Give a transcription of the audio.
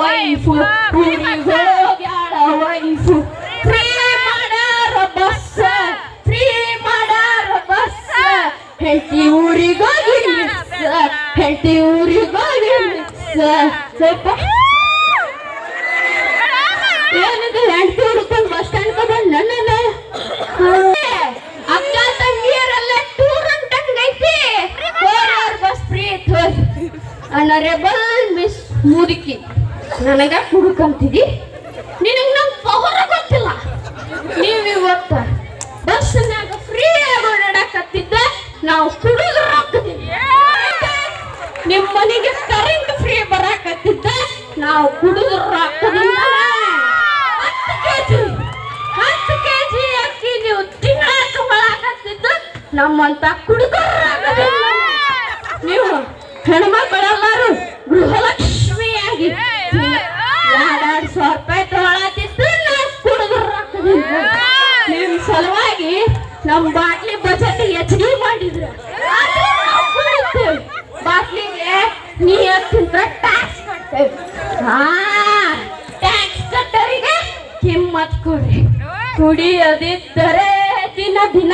Wife ಊರಿಗೆ ಹೋಗ್ಯಾಳ wife free ಮಾಡಾರ ಬಸ್ ಫ್ರೀ ಮಾಡಾರ ಬಸ್ ಹೆಂಡತಿ ಊರಿಗೋಗಿ ಹೆಂಡತಿ ಊರಿಗೋಗಿ ಸ್ವಲ್ಪ ಏನಿದೆ ಹೆಂಡತಿ ಹುಡ್ಕೊಂಡು ಬಸ್ ಸ್ಟ್ಯಾಂಡ್ ಬಂದ ನನ್ನ ಅಕ್ಕ ತಂಗಿಯರೆಲ್ಲ ಟೂರ್ ಅಂತಂಗೈತಿ ಬಸ್ ಫ್ರೀ ಅನರೇಬಲ್ ಮಿಸ್ ಮುದುಕಿ. ನನಗ ಹುಡುಕಂತಿದಿ? ನಿನಗ್ ನಮ್ ಪವರ ಗೊತ್ತಿಲ್ಲ. ನೀವ್ ಇವತ್ತ ಬಸ್ನಾಗ ಫ್ರೀ ಆಗಿ ಓಡಾಡಕತ್ತಿದ್ದ ನಾವು ಕುಡಿದು ಹಾಕ್ತೀವಿ ನಿಮ್ಮ ಮನೆಗೆ ಕರೆಂಟ್ ಫ್ರೀ ಬರಾಕತ್ತಿದ್ದ ನಾವು ಕುಡಿದು ಹಾಕದಿಲ್ಲ ಹತ್ತು ಕೆಜಿ ಹತ್ತು ಕೆಜಿ ಅಕ್ಕಿ ನೀವು ತಿಂಗಳ ತಗೊಳಕತ್ತಿದ್ದು ನಮ್ಮಂತ ಕುಡುಕರು ನೀವು ಹೆಣ್ಮಕ್ಳೆಲ್ಲರೂ ಗೃಹಲಕ್ಷ್ಮಿಯಾಗಿ ನಿಮ್ ಸಲುವಾಗಿ ನಮ್ ಬಾಟ್ಲಿ ಬಜೆಟ್ ಹೆಚ್ಚಿಗೆ ಮಾಡಿದ್ರು. ಬಾಟ್ಲಿಗೆ ನೀ ತಿಂತ ಟ್ಯಾಕ್ಸ್ ಕಟ್ಟೇವೆ ಹಾ ಟ್ಯಾಕ್ಸ್ ಕಟ್ಟೋರಿಗೆ ಕಿಮ್ಮತ್ ಕೊಡಿ ಕುಡಿಯದಿದ್ದರೆ ದಿನ ದಿನ